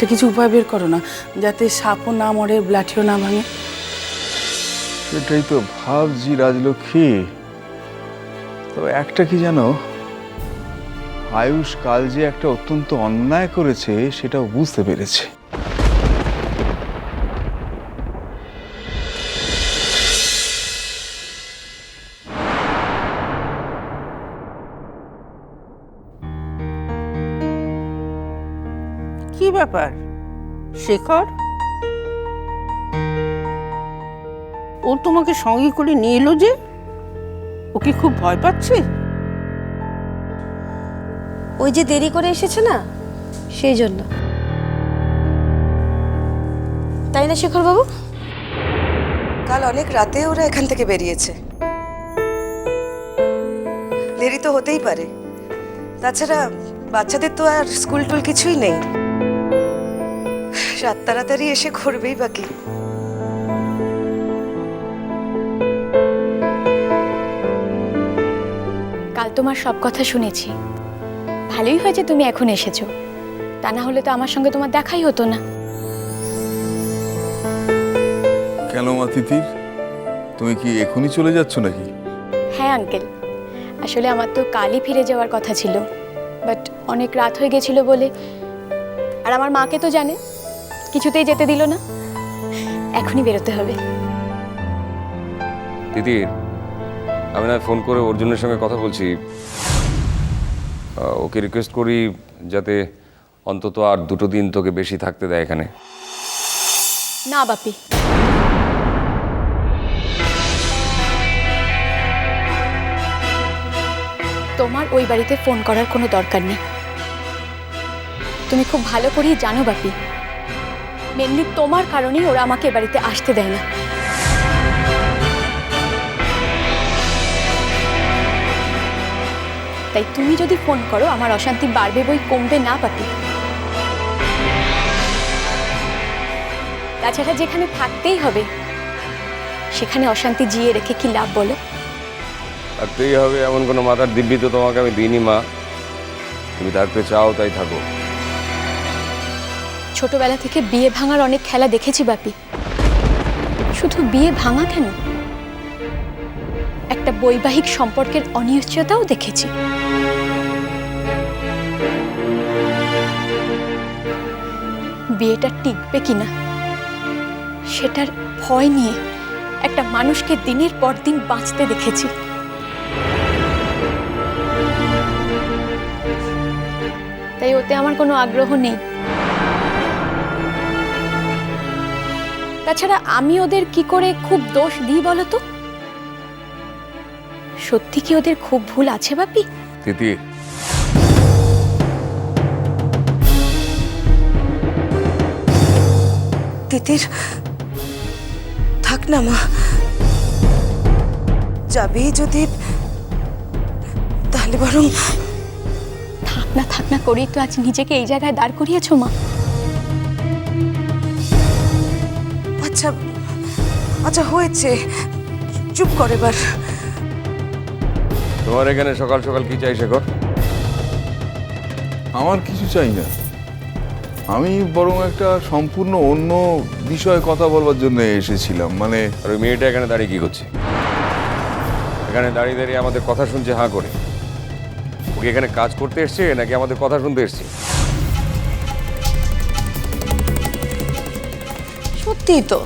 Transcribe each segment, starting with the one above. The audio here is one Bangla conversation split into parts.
একটা কিছু উপায় বের করো না, যাতে সাপও না মরে, ব্লাঠিও না ভাঙে। এটাই তো ভাবছি রাজলক্ষ্মী। তবে একটা কি জানো, আয়ুষ কাল যে একটা অত্যন্ত অন্যায় করেছে, সেটাও বুঝতে পেরেছে। কি ব্যাপার? শেখর? ও তোমাকে সঙ্গে করে নিয়ে এলো যে? ও কি খুব ভয় পাচ্ছে? ওই যে দেরি করে এসেছে না? সেই জন্য। তাই না শেখর বাবু কাল অনেক রাতে ওরা এখান থেকে বেরিয়েছে। দেরি তো হতেই পারে। তাছাড়া বাচ্চাদের তো আর স্কুল টুল কিছুই নেই। রাত তাড়াতাড়ি এসে করবেই বাকি কাল তোমার সব কথা শুনেছি। ভালোই হয়েছে তুমি এখন এসেছ। তা না হলে তো আমার সঙ্গে তোমার দেখাই হতো না। কেন মা তিতির তুমি কি এখনই চলে যাচ্ছ নাকি? হ্যাঁ আঙ্কেল আসলে আমার তো কালই ফিরে যাওয়ার কথা ছিল। বাট অনেক রাত হয়ে গেছিল বলে। আর আমার মাকে তো জানে। কিছুতেই যেতে দিল না। এখনই বেরোতে হবে। তিতির আমি না ফোন করে অর্জুনের সঙ্গে কথা বলছি। ওকে রিকোয়েস্ট করি যাতে অন্তত আর দুটো দিন তোকে বেশি থাকতে দেয় এখানে। না বাপি। তোমার ওই বাড়িতে ফোন করার কোনো দরকার নেই। তুমি খুব ভালো করেই জানো বাপি। মেনলি তোমার কারণেই ওরা আমাকে বাড়িতে আসতে দেয় না। তাই তুমি যদি ফোন করো, আমার অশান্তি বাড়বে বই কমবে না, পাপি। তাছাড়া যেখানে থাকতেই হবে, সেখানে অশান্তি জিয়ে রেখে কি লাভ বলো? থাকতেই হবে এমন কোনো মাথার দিব্যি তো তোমাকে আমি দিইনি, মা। তুমি থাকতে চাও, তাই থাকো। ছোটবেলা থেকে বিয়ে ভাঙার অনেক খেলা দেখেছি, বাপি। শুধু বিয়ে ভাঙা কেন? একটা বৈবাহিক সম্পর্কের অনিশ্চয়তাও দেখেছি। বিয়েটা টিকবে কিনা, সেটার ভয় নিয়ে একটা মানুষকে দিনের পর দিন বাঁচতে দেখেছি। তাই ওতে আমার কোনো আগ্রহ নেই। তাছাড়া আমি ওদের কি করে খুব দোষ দিই বলো তো? সত্যি কি ওদের খুব ভুল আছে বাপি? তিতির তিতির থাক না মা। যাবি যদি তাহলে বরং থাক না থাক না করেই তো আজ নিজেকে এই জায়গায় দাঁড় করিয়েছো মা। আচ্ছা আচ্ছা হয়েছে। চুপ কর এবার। তোমার এখানে সকাল সকাল কি চাই শেখর? আমার কিছু চাই না। আমি বরং একটা সম্পূর্ণ অন্য বিষয়ে কথা বলবার জন্য এসেছিলাম। মানে আর ওই মেয়েটা এখানে দাঁড়িয়ে কি করছে? এখানে দাঁড়িয়ে দাঁড়িয়ে আমাদের কথা শুনছে হাঁ করে। ওকে এখানে কাজ করতে এসছে নাকি আমাদের কথা শুনতে এসছে? সত্যিই তো।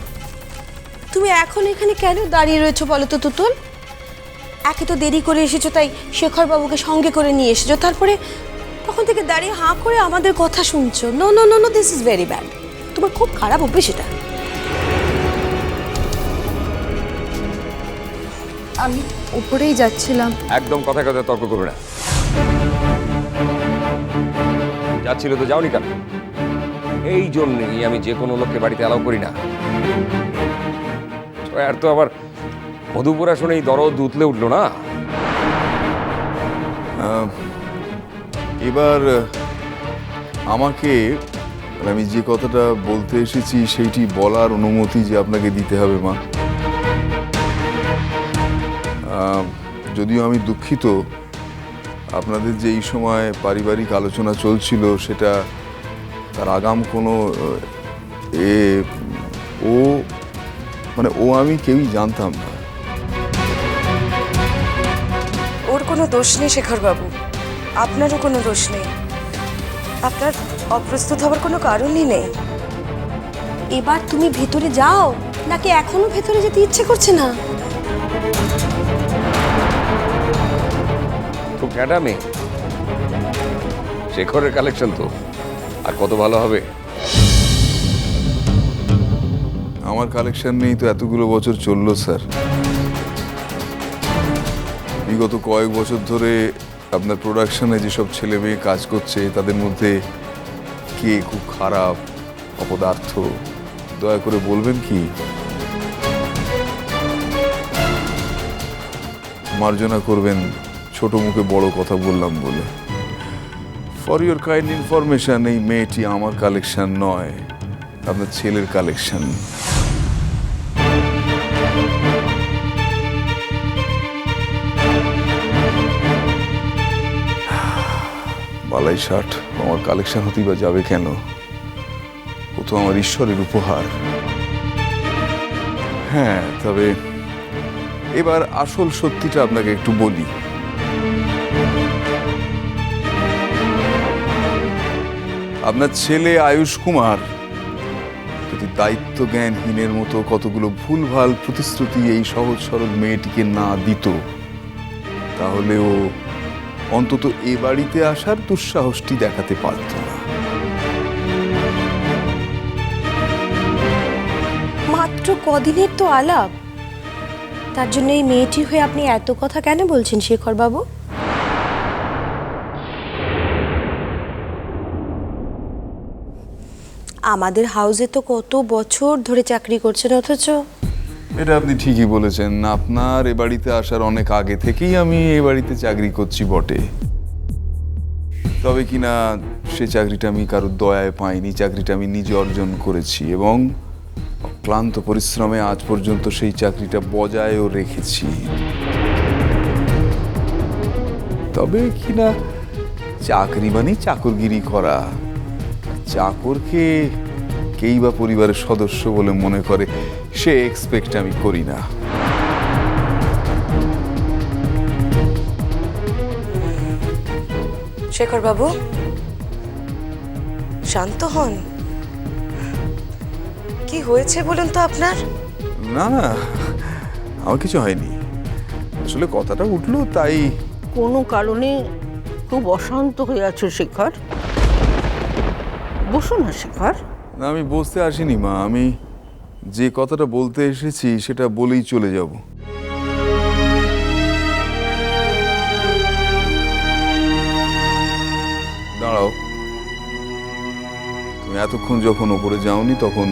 তুমি এখন এখানে কেন দাঁড়িয়ে রয়েছো বলো তো তুতুল? একে তো দেরি করে এসেছ, তাই শেখর বাবুকে সঙ্গে করে নিয়ে এসেছ। তারপরে তখন থেকে দাঁড়িয়ে হাঁ করে আমাদের কথা শুনছো? No no no no this is very bad তোমার খুব খারাপ অভ্যেস এটা। আমি উপরেই যাচ্ছিলাম। একদম কথায় কথা তর্ক করবে না। যাচ্ছিল তো যাওনি কেন? এই জন্যেই আমি যে কোনো লোককে বাড়িতে অ্যালাউ করি না। আর তো আবার মধুপুরা শুনেই দরদ উতলে উঠল না। এবার আমাকে মানে আমি যে কথাটা বলতে এসেছি সেইটি বলার অনুমতি যে আপনাকে দিতে হবে, মা। যদিও আমি দুঃখিত, আপনাদের যে এই সময় পারিবারিক আলোচনা চলছিল সেটা তার আগাম কোনো এ ও মানে ও আমি কেউই জানতাম না। ওর কোনো দোষ নেই শেখরবাবু। আপনারও কোনো দোষ নেই। আপনার অপ্রস্তুত হওয়ার কোনো কারণই নেই। এবার তুমি ভেতরে যাও নাকি এখনও ভেতরে যেতে ইচ্ছে করছে না? তো ক্যাডা মেয়ে। শেখরের কালেকশন তো। আর কত ভালো হবে? আমার কালেকশন নেই তো এতগুলো বছর চলল, স্যার। বিগত কয়েক বছর ধরে আপনার প্রোডাকশনে যেসব ছেলে মেয়ে কাজ করছে, তাদের মধ্যে কে খুব খারাপ, অপদার্থ, দয়া করে বলবেন কি? মার্জনা করবেন, ছোট মুখে বড় কথা বললাম বলে। ফর ইউর কাইন্ড ইনফরমেশন এই মেয়েটি আমার কালেকশন নয়, আপনার ছেলের কালেকশন বালাই শার্ট আমার কালেকশন হতেই বা যাবে কেন? ও তো আমার ঈশ্বরের উপহার। হ্যাঁ তবে এবার আসল সত্যিটা আপনাকে একটু বলি। আপনার ছেলে আয়ুষ কুমার, যদি দায়িত্ব জ্ঞানহীনের মতো কতগুলো ভুলভাল প্রতিশ্রুতি এই সহজ সরল মেয়েটিকে না দিত, তাহলে ও অন্তত এ বাড়িতে আসার দুঃসাহসটি দেখাতে পারত না। মাত্র কদিনের তো আলাপ। তার জন্য এই মেয়েটি হয়ে আপনি এত কথা কেন বলছেন শেখর বাবু আমাদের হাউসে তো কত বছর ধরে চাকরি করছেন অথচ? এটা আপনি ঠিকই বলেছেন। আপনার এ বাড়িতে আসার অনেক আগে থেকেই আমি এ বাড়িতে চাকরি করছি বটে। তবে কিনা সে চাকরিটা আমি কারোর দয়ায় পাইনি, চাকরিটা আমি নিজে অর্জন করেছি এবং ক্লান্ত পরিশ্রমে আজ পর্যন্ত সেই চাকরিটা বজায়ও রেখেছি। তবে কিনা চাকরি মানে চাকরগিরি করা। চাকরকে কেই বা পরিবারের সদস্য বলে মনে করে সে এক্সপেক্ট আমি করি না। শেখরবাবু শান্ত হন। কি হয়েছে বলুন তো আপনার? না না আমার কিছু হয়নি। আসলে কথাটা উঠল তাই কোনো কারণে খুব অশান্ত হয়ে আছো শেখর। বসো না শেখর না আমি বসতে আসিনি মা। আমি যে কথাটা বলতে এসেছি সেটা বলেই চলে যাব। দাঁড়াও। তুমি এতক্ষণ যখন ওপরে যাওনি তখন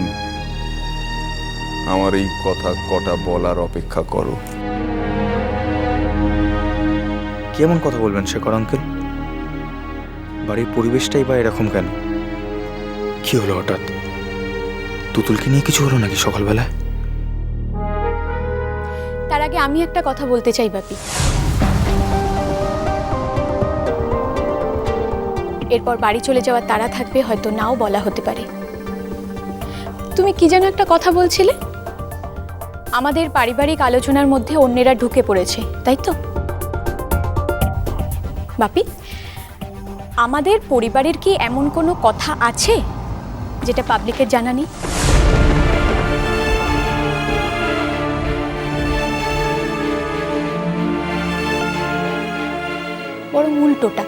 আমার এই কথা কটা বলার অপেক্ষা করো। কেমন কথা বলবেন শেখর আঙ্কেল? বাড়ির পরিবেশটাই বা এরকম কেন? কি হলো হঠাৎ? তুতুলকে নিয়ে কিছু হলো নাকি সকালবেলায়? তার আগে আমি একটা কথা বলতে চাই, বাপি। এরপর বাড়ি চলে যাওয়ার তারা থাকবে, হয়তো নাও বলা হতে পারে। তুমি কি যেন একটা কথা বলছিলে? আমাদের পারিবারিক আলোচনার মধ্যে অন্যেরা ঢুকে পড়েছে, তাই তো? বাপি, আমাদের পরিবারের কি এমন কোনো কথা আছে? যেটা পাবলিকের জানা নেই। বরং উল্টোটা।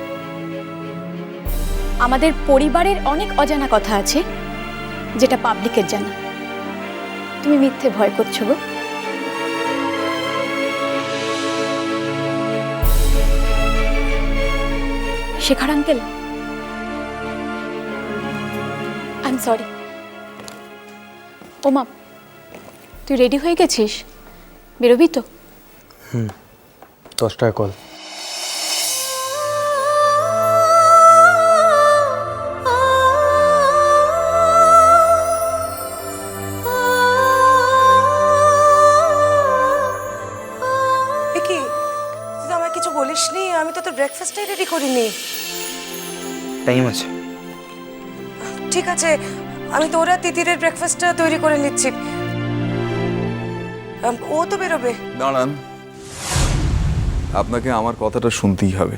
আমাদের পরিবারের অনেক অজানা কথা আছে, যেটা পাবলিকের জানা। তুমি মিথ্যে ভয় করছ গো। Shekhar uncle I am sorry ওমা তুই রেডি হয়ে গেছিস? বেরোবি তো? দশ টাকা কল কিছু বলিসনি আমি তো তোর ব্রেকফাস্টটাই রেডি করিনি। টাইম আছে। ঠিক আছে আমি তোর আর তিতিরের ব্রেকফাস্টটা তৈরি করে নিচ্ছি। আম, ও তো বেরোবে। দাঁড়ান। আপনাকে আমার কথাটা শুনতেই হবে।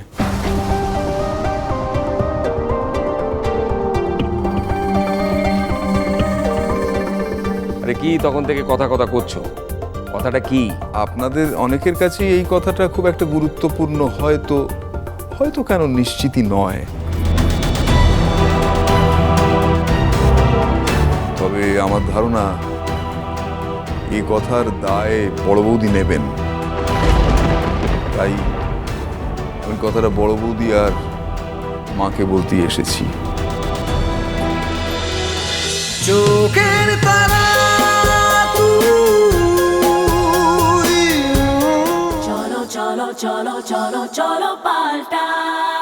আরে কি তখন থেকে কথা কথা করছ? কথাটা কি? আপনাদের অনেকের কাছেই এই কথাটা খুব একটা গুরুত্বপূর্ণ হয়তো হয়তো কেন নিশ্চিতই নয়। তবে আমার ধারণা এই কথার দায় বড় বৌদি নেবেন। তাই আমি কথাটা বড় বৌদি আর মাকে বলতে এসেছি। চোখের তারা cholo, cholo, cholo, cholo, paltai.